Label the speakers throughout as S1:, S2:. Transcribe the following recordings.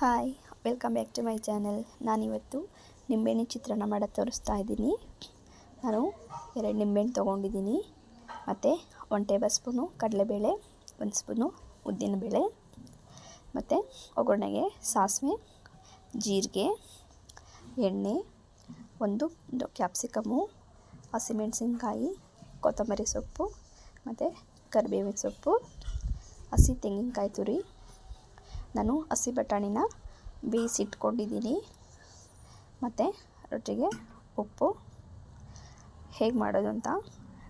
S1: Hi welcome back to my channel ನಾನಿವತ್ತು ನಿಂಬೆಹಣ್ಣು ಚಿತ್ರಾನ್ನ ಮಾಡೋದು ತೋರಿಸ್ತಾ ಇದ್ದೀನಿ. ನಾನು ಎರಡು ನಿಂಬೆಹಣ್ಣು ತೊಗೊಂಡಿದ್ದೀನಿ. ಮತ್ತು ಒನ್ ಟೇಬಲ್ ಸ್ಪೂನು ಕಡಲೆಬೇಳೆ, ಒಂದು ಸ್ಪೂನು ಉದ್ದಿನಬೇಳೆ, ಮತ್ತು ಒಗ್ಗರಣೆಗೆ ಸಾಸಿವೆ, ಜೀರಿಗೆ, ಎಣ್ಣೆ, ಒಂದು ಕ್ಯಾಪ್ಸಿಕಮ್ಮು ಹಸಿಮೆಣಸಿನ್ಕಾಯಿ, ಕೊತ್ತಂಬರಿ ಸೊಪ್ಪು, ಮತ್ತು ಕರಿಬೇವಿನ ಸೊಪ್ಪು, ಹಸಿ ತೆಂಗಿನಕಾಯಿ ತುರಿ ನಾನು ಹಸಿ ಬಟಾಣಿನ ಬೇಯಿಸಿಟ್ಕೊಂಡಿದ್ದೀನಿ. ಮತ್ತು ರೊಟ್ಟಿಗೆ ಉಪ್ಪು ಹೇಗೆ ಮಾಡೋದು ಅಂತ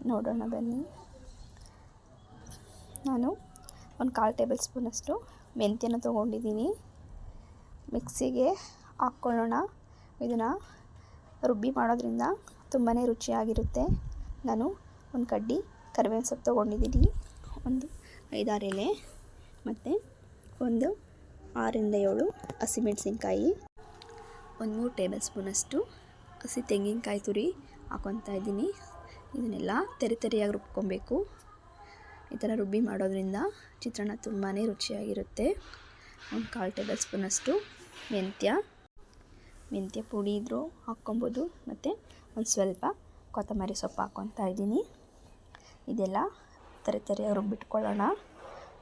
S1: ನೋಡೋಣ ಬನ್ನಿ. ನಾನು ಒಂದು ಕಾಲು ಟೇಬಲ್ ಸ್ಪೂನಷ್ಟು ಮೆಂತ್ಯನ ತೊಗೊಂಡಿದ್ದೀನಿ. ಮಿಕ್ಸಿಗೆ ಹಾಕ್ಕೊಳ್ಳೋಣ. ಇದನ್ನು ರುಬ್ಬಿ ಮಾಡೋದ್ರಿಂದ ತುಂಬಾ ರುಚಿಯಾಗಿರುತ್ತೆ. ನಾನು ಒಂದು ಕಡ್ಡಿ ಕರಿಬೇವಿನ ಸೊಪ್ಪು ತೊಗೊಂಡಿದ್ದೀನಿ. ಒಂದು ಐದಾರು ಎಲೆ, ಮತ್ತು ಒಂದು ಆರರಿಂದ ಏಳು ಹಸಿಮೆಣಸಿನ್ಕಾಯಿ ಒಂದು ಮೂರು ಟೇಬಲ್ ಸ್ಪೂನಷ್ಟು ಹಸಿ ತೆಂಗಿನಕಾಯಿ ತುರಿ ಹಾಕೊತಾ ಇದ್ದೀನಿ. ಇದನ್ನೆಲ್ಲ ತೆರೆ ತೆರೆಯಾಗಿ ರುಬ್ಕೊಬೇಕು. ಈ ಥರ ರುಬ್ಬಿ ಮಾಡೋದ್ರಿಂದ ಚಿತ್ರಾನ್ನ ತುಂಬಾ ರುಚಿಯಾಗಿರುತ್ತೆ. ಒಂದು ಕಾಲು ಟೇಬಲ್ ಸ್ಪೂನಷ್ಟು ಮೆಂತ್ಯ. ಮೆಂತ್ಯ ಪುಡಿ ಇದ್ದರೂ ಹಾಕ್ಕೊಬೋದು. ಮತ್ತು ಒಂದು ಸ್ವಲ್ಪ ಕೊತ್ತಂಬರಿ ಸೊಪ್ಪು ಹಾಕ್ಕೊತಾ ಇದ್ದೀನಿ. ಇದೆಲ್ಲ ತೆರೆ ತೆರೆಯಾಗಿ ರುಬ್ಬಿಟ್ಕೊಳ್ಳೋಣ.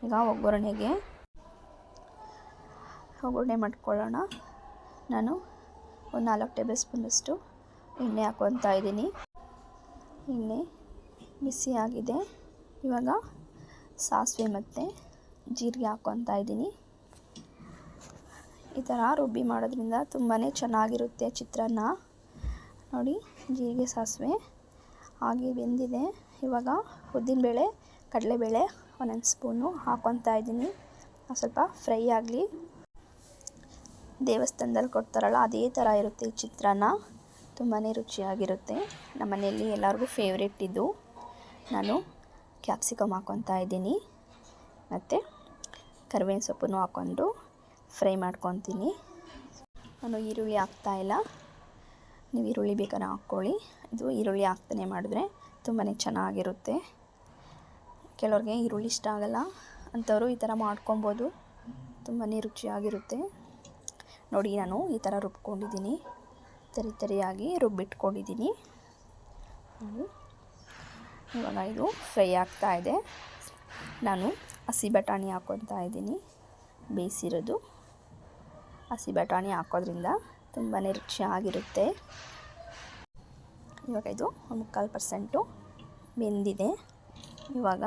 S1: ಈಗ ಒಗ್ಗರಣೆಗೆ ಒಗ್ಗರಣೆ ಮಾಡ್ಕೊಳ್ಳೋಣ. ನಾನು ಒಂದು ನಾಲ್ಕು ಟೇಬಲ್ ಸ್ಪೂನಷ್ಟು ಎಣ್ಣೆ ಹಾಕ್ಕೊತಾ ಇದ್ದೀನಿ. ಎಣ್ಣೆ ಬಿಸಿ ಆಗಿದೆ. ಇವಾಗ ಸಾಸಿವೆ ಮತ್ತು ಜೀರಿಗೆ ಹಾಕ್ಕೊತಾ ಇದ್ದೀನಿ. ಈ ಥರ ರುಬ್ಬಿ ಮಾಡೋದ್ರಿಂದ ತುಂಬಾ ಚೆನ್ನಾಗಿರುತ್ತೆ ಚಿತ್ರಾನ್ನ. ನೋಡಿ, ಜೀರಿಗೆ, ಸಾಸಿವೆ ಹಾಗೆ ಬೆಂದಿದೆ. ಇವಾಗ ಉದ್ದಿನಬೇಳೆ, ಕಡಲೆಬೇಳೆ ಒಂದೊಂದು ಸ್ಪೂನು ಹಾಕ್ಕೊತಾ ಇದ್ದೀನಿ. ಸ್ವಲ್ಪ ಫ್ರೈ ಆಗಲಿ. ದೇವಸ್ಥಾನದಲ್ಲಿ ಕೊಡ್ತಾರಲ್ಲ, ಅದೇ ಥರ ಇರುತ್ತೆ ಈ ಚಿತ್ರಾನ್ನ. ತುಂಬಾ ರುಚಿಯಾಗಿರುತ್ತೆ. ನಮ್ಮ ಮನೆಯಲ್ಲಿ ಎಲ್ಲರಿಗೂ ಫೇವ್ರೇಟ್ ಇದು. ನಾನು ಕ್ಯಾಪ್ಸಿಕಮ್ ಹಾಕ್ಕೊತಾ ಇದ್ದೀನಿ. ಮತ್ತು ಕರಿಬೇವಿನ ಸೊಪ್ಪನ್ನು ಹಾಕ್ಕೊಂಡು ಫ್ರೈ ಮಾಡ್ಕೊತೀನಿ ನಾನು ಈರುಳ್ಳಿ ಹಾಕ್ತಾಯಿಲ್ಲ ನೀವು ಈರುಳ್ಳಿ ಬೇಕಾದ್ರೆ ಹಾಕ್ಕೊಳ್ಳಿ. ಇದು ಈರುಳ್ಳಿ ಹಾಕ್ತಾನೆ ಮಾಡಿದ್ರೆ ತುಂಬಾ ಚೆನ್ನಾಗಿರುತ್ತೆ. ಕೆಲವ್ರಿಗೆ ಈರುಳ್ಳಿ ಇಷ್ಟ ಆಗಲ್ಲ. ಅಂಥವರು ಈ ಥರ ಮಾಡ್ಕೊಬೋದು ತುಂಬಾ ರುಚಿಯಾಗಿರುತ್ತೆ. ನೋಡಿ ನಾನು ಈ ಥರ ರುಬ್ಕೊಂಡಿದ್ದೀನಿ. ತರಿ ತರಿಯಾಗಿ ರುಬ್ಬಿಟ್ಕೊಂಡಿದ್ದೀನಿ. ಇವಾಗ ಇದು ಫ್ರೈ ಆಗ್ತಾ ಇದೆ. ನಾನು ಹಸಿ ಬಟಾಣಿ ಹಾಕ್ಕೊತಾ ಇದ್ದೀನಿ. ಬೇಯಿಸಿರೋದು ಹಸಿ ಬಟಾಣಿ ಹಾಕೋದ್ರಿಂದ ತುಂಬಾ ರುಚಿಯಾಗಿರುತ್ತೆ ಇವಾಗ ಇದು ಮುಕ್ಕಾಲು ಪರ್ಸೆಂಟು ಬೆಂದಿದೆ. ಇವಾಗ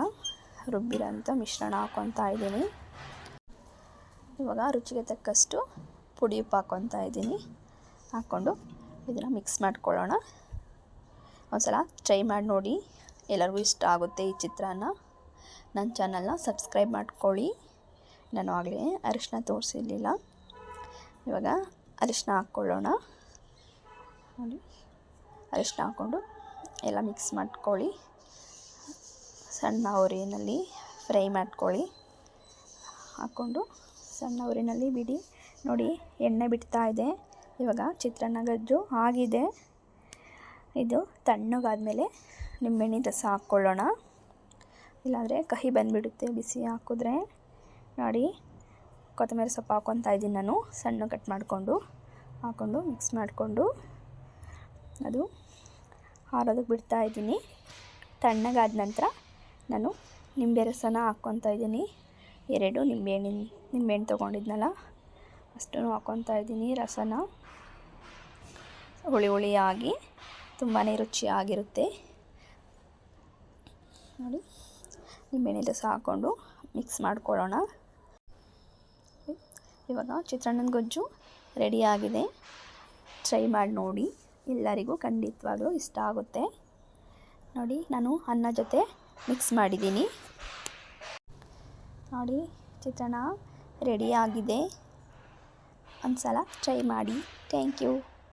S1: ರುಬ್ಬಿರೋಂಥ ಮಿಶ್ರಣ ಹಾಕ್ಕೊತಾ ಇದ್ದೀನಿ. ಇವಾಗ ರುಚಿಗೆ ತಕ್ಕಷ್ಟು ಪುಡಿ ಉಪ್ಪು ಹಾಕ್ಕೊತಾ ಇದ್ದೀನಿ. ಹಾಕ್ಕೊಂಡು ಇದನ್ನು ಮಿಕ್ಸ್ ಮಾಡ್ಕೊಳ್ಳೋಣ. ಒಂದು ಸಲ ಟ್ರೈ ಮಾಡಿ ನೋಡಿ. ಎಲ್ಲರಿಗೂ ಇಷ್ಟ ಆಗುತ್ತೆ ಈ ಚಿತ್ರಾನ್ನ. ನನ್ನ ಚಾನಲ್ನ ಸಬ್ಸ್ಕ್ರೈಬ್ ಮಾಡ್ಕೊಳ್ಳಿ. ನಾನು ಆಗಲೇ ಅರಿಶಿನ ತೋರಿಸಿರಲಿಲ್ಲ. ಇವಾಗ ಅರಿಶಿನ ಹಾಕ್ಕೊಳ್ಳೋಣ. ನೋಡಿ. ಅರಿಶಿನ ಹಾಕ್ಕೊಂಡು ಎಲ್ಲ ಮಿಕ್ಸ್ ಮಾಡ್ಕೊಳ್ಳಿ. ಸಣ್ಣ ಉರಿನಲ್ಲಿ ಫ್ರೈ ಮಾಡ್ಕೊಳ್ಳಿ. ಹಾಕ್ಕೊಂಡು ಸಣ್ಣ ಉರಿನಲ್ಲಿ ಬಿಡಿ. ನೋಡಿ ಎಣ್ಣೆ ಬಿಡ್ತಾ ಇದೆ. ಇವಾಗ ಚಿತ್ರಾನ್ನ ಗಜ್ಜು ಆಗಿದೆ. ಇದು ತಣ್ಣಗಾದಮೇಲೆ ನಿಂಬೆಹಣ್ಣಿನ ರಸ ಹಾಕ್ಕೊಳ್ಳೋಣ. ಇಲ್ಲಾಂದರೆ ಕಹಿ ಬಂದುಬಿಡುತ್ತೆ ಬಿಸಿ ಹಾಕಿದ್ರೆ. ನೋಡಿ ಕೊತ್ತಂಬರಿ ಸೊಪ್ಪು ಹಾಕ್ಕೊತಾ ಇದ್ದೀನಿ ನಾನು, ಸಣ್ಣ ಕಟ್ ಮಾಡಿಕೊಂಡು ಹಾಕ್ಕೊಂಡು ಮಿಕ್ಸ್ ಮಾಡಿಕೊಂಡು. ಅದು ಹಾರೋದಕ್ಕೆ ಬಿಡ್ತಾ ಇದ್ದೀನಿ. ತಣ್ಣಗಾದ ನಂತರ ನಾನು ನಿಂಬೆ ರಸನ ಹಾಕ್ಕೊತಾ ಇದ್ದೀನಿ. ಎರಡು ನಿಂಬೆಹಣ್ಣಿನ, ನಿಂಬೆಹಣ್ಣು ತೊಗೊಂಡಿದ್ನಲ್ಲ ಅಷ್ಟೂ ಹಾಕ್ಕೊತಾ ಇದ್ದೀನಿ ರಸನ. ಹುಳಿ ಹುಳಿಯಾಗಿ ತುಂಬಾ ರುಚಿಯಾಗಿರುತ್ತೆ. ನೋಡಿ ನಿಂಬೆಣ್ಣೆ ರಸ ಹಾಕ್ಕೊಂಡು ಮಿಕ್ಸ್ ಮಾಡ್ಕೊಳ್ಳೋಣ. ಇವಾಗ ಚಿತ್ರಾನ್ನದ ಗೊಜ್ಜು ರೆಡಿಯಾಗಿದೆ ಟ್ರೈ ಮಾಡಿ ನೋಡಿ, ಎಲ್ಲರಿಗೂ ಖಂಡಿತವಾಗ್ಲೂ ಇಷ್ಟ ಆಗುತ್ತೆ. ನೋಡಿ, ನಾನು ಅನ್ನ ಜೊತೆ ಮಿಕ್ಸ್ ಮಾಡಿದ್ದೀನಿ. ನೋಡಿ, ಚಿತ್ರಾನ್ನ ರೆಡಿಯಾಗಿದೆ ಒಂದು ಸಲ ಟ್ರೈ ಮಾಡಿ. Thank you